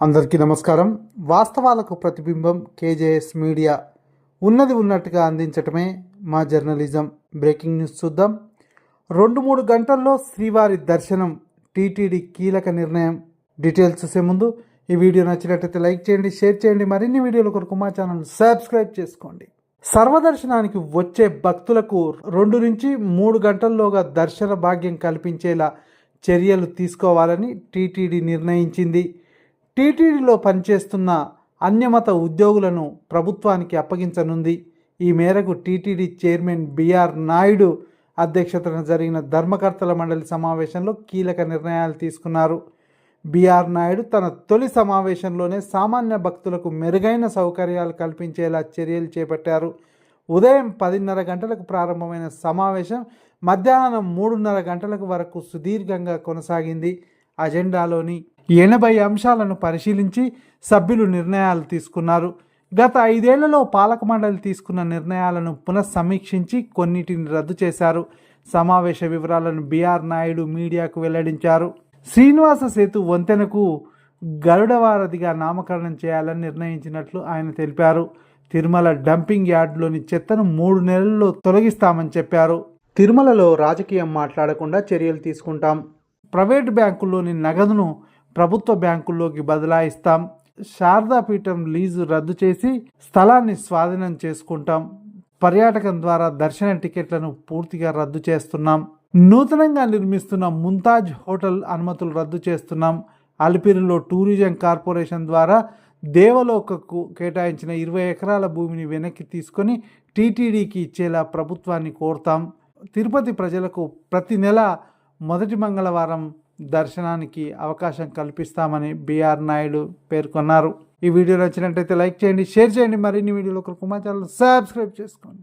అందరికీ నమస్కారం. వాస్తవాలకు ప్రతిబింబం కేజేఎస్ మీడియా. ఉన్నది ఉన్నట్టుగా అందించటమే మా జర్నలిజం. బ్రేకింగ్ న్యూస్ చూద్దాం. రెండు మూడు గంటల్లో శ్రీవారి దర్శనం. టీటీడీ కీలక నిర్ణయం. డీటెయిల్స్ చూసే ముందు ఈ వీడియో నచ్చినట్లయితే లైక్ చేయండి షేర్ చేయండి. మరిన్ని వీడియోల కొరకు మా ఛానల్ సబ్స్క్రైబ్ చేసుకోండి. సర్వదర్శనానికి వచ్చే భక్తులకు రెండు నుంచి మూడు గంటల్లోగా దర్శన భాగ్యం కల్పించేలా చర్యలు తీసుకోవాలని టీటీడీ నిర్ణయించింది. టీటీడీలో పనిచేస్తున్న అన్యమత ఉద్యోగులను ప్రభుత్వానికి అప్పగించనుంది. ఈ మేరకు టీటీడీ చైర్మన్ బిఆర్ నాయుడు అధ్యక్షతన జరిగిన ధర్మకర్తల మండలి సమావేశంలో కీలక నిర్ణయాలు తీసుకున్నారు. బిఆర్ నాయుడు తన తొలి సమావేశంలోనే సామాన్య భక్తులకు మెరుగైన సౌకర్యాలు కల్పించేలా చర్యలు చేపట్టారు. ఉదయం పదిన్నర గంటలకు ప్రారంభమైన సమావేశం మధ్యాహ్నం మూడున్నర గంటలకు వరకు సుదీర్ఘంగా కొనసాగింది. అజెండాలోని ఎనభై అంశాలను పరిశీలించి సభ్యులు నిర్ణయాలు తీసుకున్నారు. గత ఐదేళ్ళలో పాలక మండలి తీసుకున్న నిర్ణయాలను పునఃసమీక్షించి కొన్నిటిని రద్దు చేశారు. సమావేశ వివరాలను బీఆర్ నాయుడు మీడియాకు వెల్లడించారు. శ్రీనివాస సేతు వంతెనకు గరుడవారధిగా నామకరణం చేయాలని నిర్ణయించినట్లు ఆయన తెలిపారు. తిరుమల డంపింగ్ యార్డులోని చెత్తను మూడు నెలల్లో తొలగిస్తామని చెప్పారు. తిరుమలలో రాజకీయం మాట్లాడకుండా చర్యలు తీసుకుంటాం. ప్రైవేట్ బ్యాంకుల్లోని నగదును ప్రభుత్వ బ్యాంకుల్లోకి బదలాయిస్తాం. శారదాపీఠం లీజు రద్దు చేసి స్థలాన్ని స్వాధీనం చేసుకుంటాం. పర్యాటకం ద్వారా దర్శన టికెట్లను పూర్తిగా రద్దు చేస్తున్నాం. నూతనంగా నిర్మిస్తున్న ముంతాజ్ హోటల్ అనుమతులు రద్దు చేస్తున్నాం. అలిపిరిలో టూరిజం కార్పొరేషన్ ద్వారా దేవలోకకు కేటాయించిన ఇరవై ఎకరాల భూమిని వెనక్కి తీసుకొని టీటీడీకి ఇచ్చేలా ప్రభుత్వాన్ని కోరుతాం. తిరుపతి ప్రజలకు ప్రతి నెల మొదటి మంగళవారం దర్శనానికి అవకాశం కల్పిస్తామని బీఆర్ నాయుడు పేర్కొన్నారు. ఈ వీడియో నచ్చినట్టయితే లైక్ చేయండి షేర్ చేయండి. మరిన్ని వీడియోలు ఒక కుమార్ ఛానల్ సబ్స్క్రైబ్ చేసుకోండి.